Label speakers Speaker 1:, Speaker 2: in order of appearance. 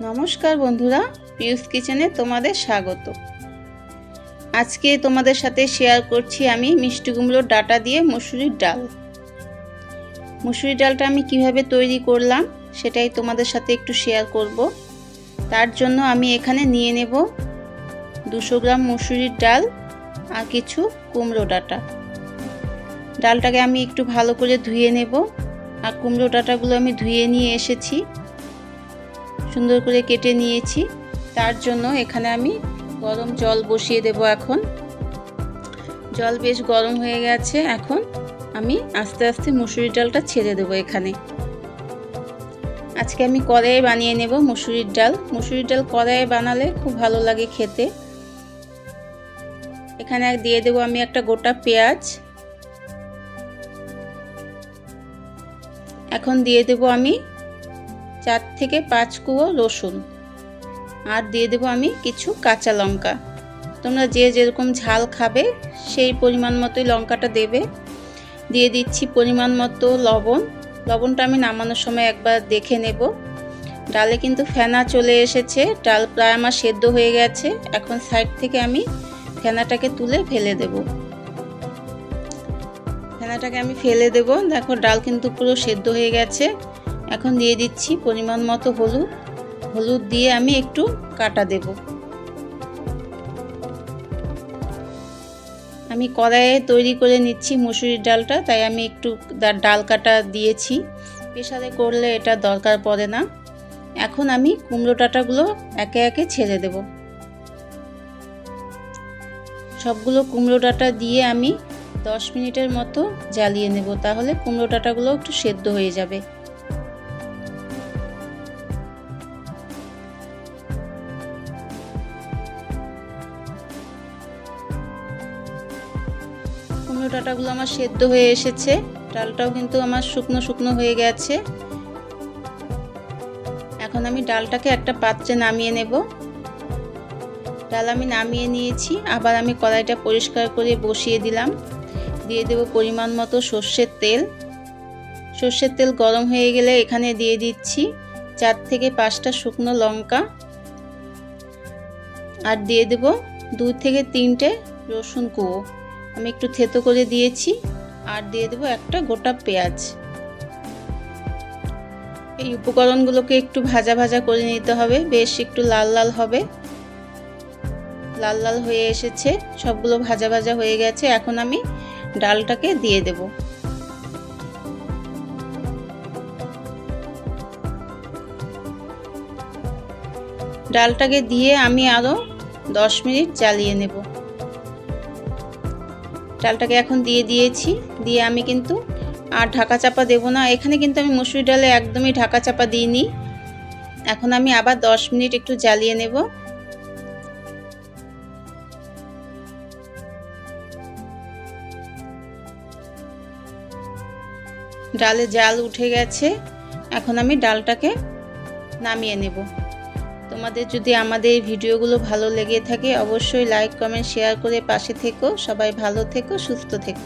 Speaker 1: নমস্কার বন্ধুরা, পিউস কিচেনে তোমাদের স্বাগত। আজকে তোমাদের সাথে শেয়ার করছি আমি মিষ্টি কুমড়োর ডাটা দিয়ে মুসুরির ডাল। মুসুরির ডালটা আমি কীভাবে তৈরি করলাম সেটাই তোমাদের সাথে একটু শেয়ার করব। তার জন্য আমি এখানে নিয়ে নেব দুশো গ্রাম মুসুরির ডাল আর কিছু কুমড়ো ডাটা। ডালটাকে আমি একটু ভালো করে ধুয়ে নেব। আর কুমড়ো ডাটাগুলো আমি ধুয়ে নিয়ে এসেছি। সুন্দর করে কেটে নিয়েছি। তার জন্য এখানে আমি গরম জল বসিয়ে দেব এখন। জল বেশ গরম হয়ে গেছে, এখন আমি আস্তে আস্তে মুসুরির ডালটা ছেড়ে দেবো এখানে। আজকে আমি কড়াইয়ে বানিয়ে নেব মুসুরির ডাল। মুসুরির ডাল কড়াইয়ে বানালে খুব ভালো লাগে খেতে। এখানে দিয়ে দেবো আমি একটা গোটা পেঁয়াজ। এখন দিয়ে দেব আমি চার থেকে পাঁচ কুয়ো রসুন। আর দিয়ে দেবো আমি কিছু কাঁচা লঙ্কা। তোমরা যে যেরকম ঝাল খাবে, সেই পরিমাণ মতোই লঙ্কাটা দেবে। দিয়ে দিচ্ছি পরিমাণ মতো লবণ। লবণটা আমি নামানোর সময় একবার দেখে নেব। ডালে কিন্তু ফেনা চলে এসেছে। ডাল প্রায় আমার সেদ্ধ হয়ে গেছে। এখন সাইড থেকে আমি ফেনাটাকে তুলে ফেলে দেব। ফেনাটাকে আমি ফেলে দেব। দেখো ডাল কিন্তু পুরো সেদ্ধ হয়ে গেছে। এখন দিয়ে দিচ্ছি পরিমাণ মতো হলুদ। হলুদ দিয়ে আমি একটু কাটা দেব। আমি কড়াইয়ে তৈরি করে নিচ্ছি মুসুরির ডালটা, তাই আমি একটু ডাল কাটা দিয়েছি। প্রেশারে করলে এটা দরকার পড়ে না। এখন আমি কুমড়ো ডাটাগুলো একে একে ছেড়ে দেব। সবগুলো কুমড়ো ডাটা দিয়ে আমি দশ মিনিটের মতো জ্বালিয়ে নেব, তাহলে কুমড়ো ডাটাগুলো একটু সেদ্ধ হয়ে যাবে। কুমড়ো ডাটাগুলো আমার সেদ্ধ হয়ে এসেছে। ডালটাও কিন্তু আমার শুকনো শুকনো হয়ে গেছে। এখন আমি ডালটাকে একটা পাত্রে নামিয়ে নেব। ডাল আমি নামিয়ে নিয়েছি। আবার আমি কড়াইটা পরিষ্কার করে বসিয়ে দিলাম। দিয়ে দেব পরিমাণ মতো সর্ষের তেল। সর্ষের তেল গরম হয়ে গেলে এখানে দিয়ে দিচ্ছি চার থেকে পাঁচটা শুকনো লঙ্কা। আর দিয়ে দেব দু থেকে তিনটে রসুন কুয়ো। আমি একটু থেতো করে দিয়েছি আর দিয়ে দেবো একটা গোটা পেঁয়াজ। এই উপকরণগুলোকে একটু ভাজা ভাজা করে নিতে হবে, বেশ একটু লাল লাল হবে। লাল লাল হয়ে এসেছে, সবগুলো ভাজা ভাজা হয়ে গেছে, এখন আমি ডালটাকে দিয়ে দেব। ডালটাকে দিয়ে আমি আরও দশ মিনিট জ্বালিয়ে নেব। ডালটাকে এখন দিয়ে দিয়েছি। দিয়ে আমি কিন্তু আর ঢাকা চাপা দেবো না। এখানে কিন্তু আমি মুসুরি ডালে একদমই ঢাকা চাপা দিইনি। এখন আমি আবার দশ মিনিট একটু জ্বালিয়ে নেব। ডালে জাল উঠে গেছে। এখন আমি ডালটাকে নামিয়ে নেব। তোমাদের যদি আমাদের ভিডিওগুলো ভালো লেগে থাকে, অবশ্যই লাইক কমেন্ট শেয়ার করে পাশে থেকো। সবাই ভালো থেকো, সুস্থ থেকো।